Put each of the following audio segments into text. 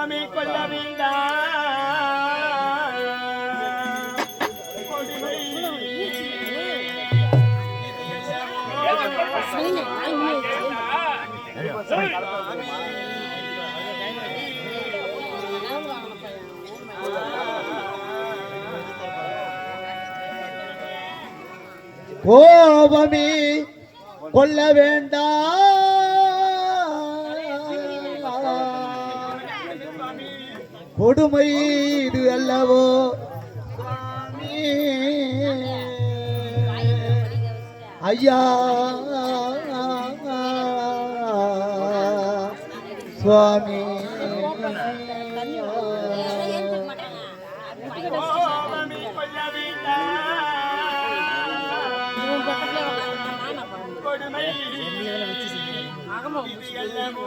கோபமே கொள்ள கோபமே கொள்ள வேண்டாம் கொடுமை இது அல்லவோ? ஐயா. சுவாமி. கொடுமை இது அல்லவோ?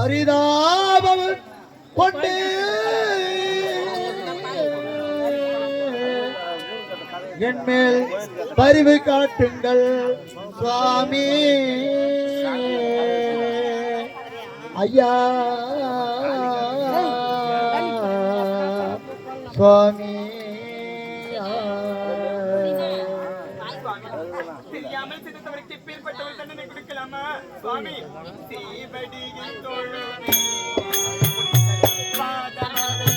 பரிதாபம் கொண்டு. என்மேல் பரிவு காட்டுங்கள் சுவாமி. ஐயா. சுவாமி. ஐயா சுவாமி தெரியாமல் சிரித்தவருக்கு இப்பேற்பட்டவர் தண்டனை கொடுக்கலாமா? சுவாமி சீவடியில் தொழுது பாதமதை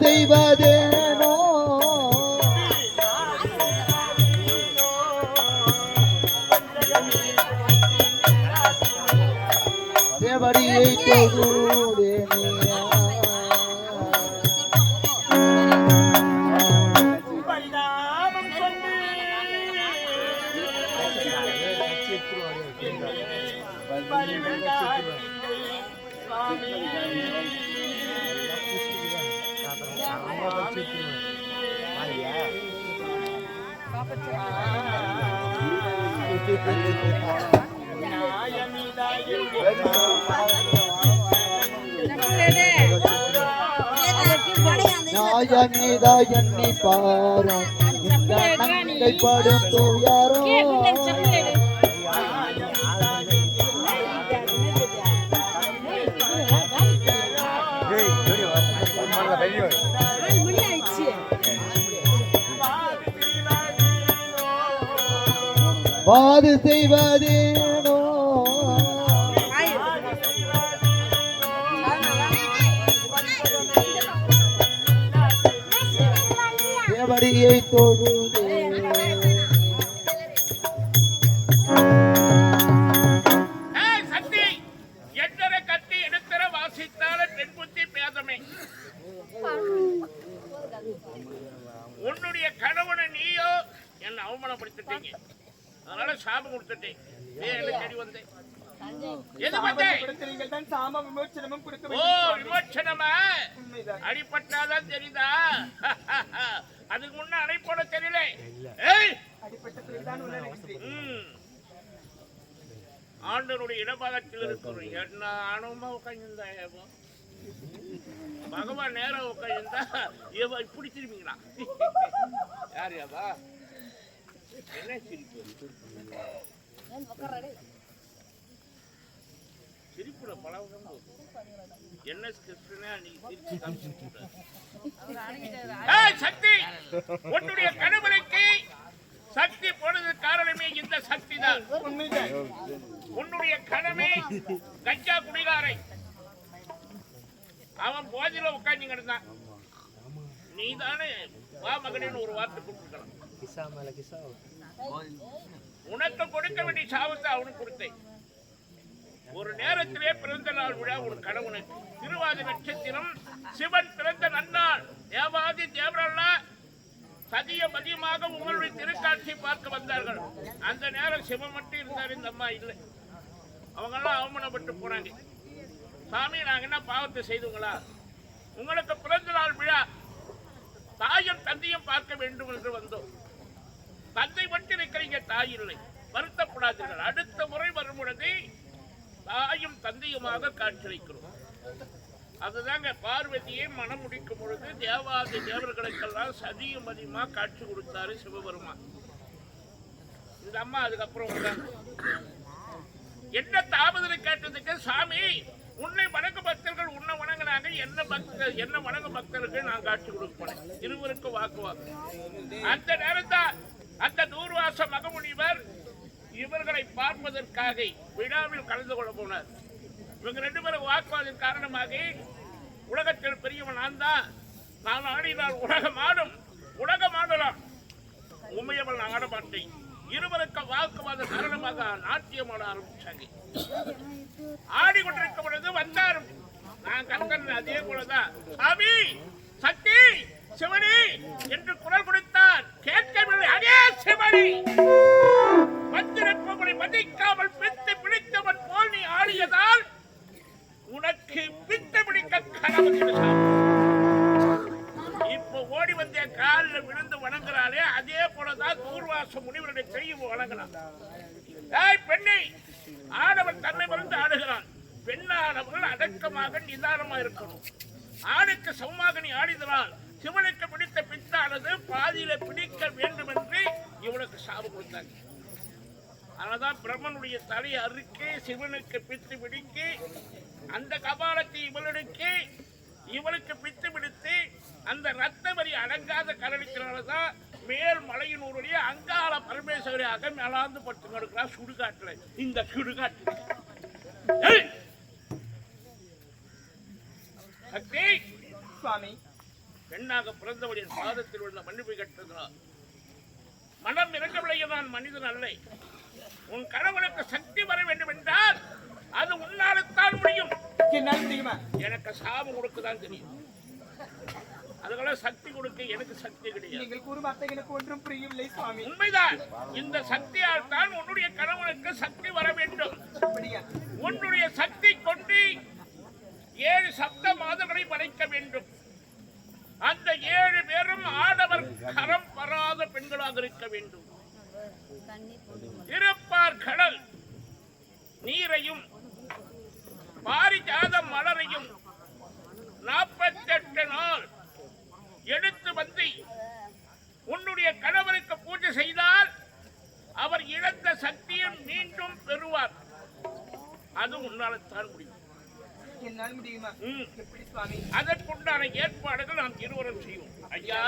செய்வதேனோ? தேவடியை தொழுதே பரிதாபம் சுவாமி நியாயமீதா எண்ணி பாரும். இந்த நங்கை படும் துயரோ வாது செய்வதேனோ? தேவடியை தொழுதே. கத்தி வாசித்தால பெண் புத்தி உன்னுடைய கணவனை நீயோ என்னை அவமானப்படுத்திட்டீங்க. அதனால சாபம் கொடுத்துட்டேன். நீ என்ன தேடி வந்தேன்? அடிப்பட்டாதான் தெரியுதா? அதுக்கு முன்ன அணை போட தெரியல. ஆண்டவருடைய இடபாகத்தில் இருக்கிறோம். என்ன ஆணவமா உட்காந்துருந்தா ஏவோ? பகவான் நேரம் உட்காந்துருந்தா ஏவோ இப்படி திரும்பிங்களா யார் யாவா சிரிப்புல பழகம் என்ன கிருஷ்ணனா நீ சக்தி! உன்னுடைய கணவனுக்கு சக்தி போனது காரணமே இந்த சக்தி தான். உன்னுடைய கடமை கஞ்சா குடிகாரை. அவன் போதில உட்கார்ந்து கிடந்தான். நீ தானே வா மகனேன்னு ஒரு வார்த்தை கொடுத்துக்கலாம் உனக்கு கொடுக்க வேண்டிய சாபத்தை அவனுக்கு கொடுத்தேன். ஒரு நேரத்திலே பிறந்த நாள் விழா ஒரு கணவனுக்கு திருவாதி நட்சத்திரம் சிவன் பிறந்த நன்னாள் தேவாதி தேவரல்லா சதிய மதியமாக உங்களுடைய திருக்காட்சி பார்க்க வந்தார்கள். அந்த நேரம் சிவன் மட்டும் இருந்தார் இந்த அம்மா இல்லை. அவங்கெல்லாம் அவமானப்பட்டு போனாங்க. சாமி நாங்க என்ன பாவத்தை செய்துங்களா? உங்களுக்கு பிறந்த நாள் விழா தாயும் தந்தையும் பார்க்க வேண்டும் என்று வந்தோம். தாய் இல்லை வருத்தப்படாதீர்கள். அடுத்த முறை வரும் பொழுது தாயும் தந்தையுமாக காட்சியளிக்கிறோம். அதுதாங்க பார்வதியை மனம் முடிக்கும் பொழுது தேவாதி தேவர்களுக்கெல்லாம் சதியும் அதிகமாக காட்சி கொடுத்தாரு சிவபெருமான். இந்த அம்மா அதுக்கப்புறம் என்ன தாமதனை கேட்டதுக்கு சாமி உன்னை வணங்க பக்தர்கள் உன்னை வணங்கினாங்க. என்ன பக்தர்கள் என்ன வணங்க பக்தர்கள் நான் காட்சி கொடுப்பேன். இருவருக்கும் வாக்குவாதம் அந்த நேரத்தான் அந்த நூறுவாச மகமுனிவர் இவர்களை பார்ப்பதற்காக விழாவில் கலந்து கொள்ள போனார். இவங்க ரெண்டு பேரும் வாக்குவாதம் காரணமாக உலகத்தில் பெரியவன் நான் தான். நான் ஆடினால் உலகம் ஆடும் உலகம் ஆடலாம். உண்மையவள் நான் ஆட மாட்டேன். இருவருக்கு வாக்குவாத காரணமாக நாட்டியம் ஆட ஆரம்பிச்சாங்க. ஆடி கொண்டிருக்கும் பொழுது வந்தார் நான் கந்தன் அதே போலதான். சாமி சக்தி சிவனி என்று குரல் கொடுத்து கேட்கவில்லை அதே சிவனி. வந்திருப்பவனை மதிக்காமல் பித்து பிடித்தவன் போல் நீ ஆடியதால் உனக்கு பித்து பிடிக்க கனவு கிடைச்சான் இப்ப ஓடி வந்த காலில் விழுந்து வணங்குறாளே அதே போலதான் தூர்வாச முனிவருடைய கையும் வணங்கலாம் ஏய் பெண்ணை ஆடவன் தன்னை மறந்து ஆடுகிறான். பெண்ணானவர்கள் அடக்கமாக நிதானமாக இருக்கணும். ஆணுக்கு சமமாக நீ ஆடினான் சிவனுக்கு பிடித்த பித்தானது பாதியில பிடிக்க வேண்டும் என்று இவனுக்கு சாபம் கொடுத்தாங்க. அதனால்தான் பிரம்மனுடைய தலை அறுக்கி சிவனுக்கு பித்து பிடிக்கி அந்த கபாலத்தை இவளுக்கு இவளுக்கு பித்து பிடித்து அந்த ரத்த வரி அடங்காத கரடிக்கிறனாலதான் மேல் மலையினூருடைய அங்காள பரமேஸ்வரியாக மேலாந்து பட்டு கிடக்கிறார் சுடுகாட்டுல. இந்த சுடுகாட்டு சுவாமி. பெண்ணாக பிறந்தவளின் பாதத்தில் உள்ள மன்னிப்பு கட்டுகிறார் மனம் இறங்கவில்லை நான் மனிதன் அல்ல. உன் கணவனுக்கு சக்தி வர வேண்டும் என்றால் அது உன்னால்தான் முடியும். எனக்கு சாபம் கொடுக்கதான் தெரியும். அதுக்கெல்லாம் சக்தி கொடுக்க எனக்கு சக்தி கிடையாது. நீங்கள் கூறும் வார்த்தை எனக்கு ஒன்றும் புரியவில்லை சுவாமி. உண்மைதான். இந்த சக்தியால் தான் உன்னுடைய கணவனுக்கு சக்தி வர வேண்டும். அப்படியா? உன்னுடைய சக்தி கொண்டு ஏழு சப்த மாதங்களை படைக்க வேண்டும் அந்த ஏழு பேரும் ஆடவர் கரம் பராத பெண்களாக இருக்க வேண்டும் இருப்பார் கடல் நீரையும் பாரிஜாத மலரையும் நாற்பத்தெட்டு நாள் எடுத்து வந்து உன்னுடைய கணவருக்கு பூஜை செய்தால் அவர் இழந்த சக்தியை மீண்டும் பெறுவார். அது உன்னால்தான் முடியும். என்னால் முடியுமா? அதற்குண்டான ஏற்பாடுகள் நாம் இருவரும் செய்வோம். ஐயா!